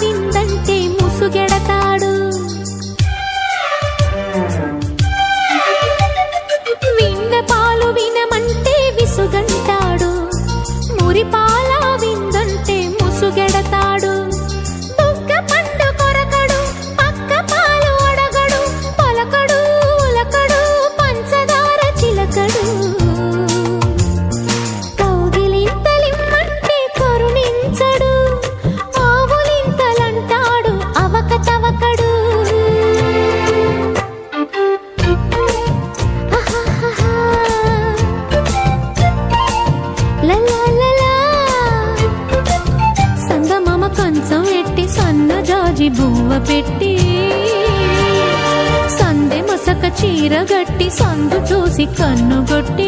విందంటే కంచం ఎట్టి సన్నజాజి బువ్వ పెట్టి సందె మసక చీర గట్టి సందు చూసి కన్నుగొట్టి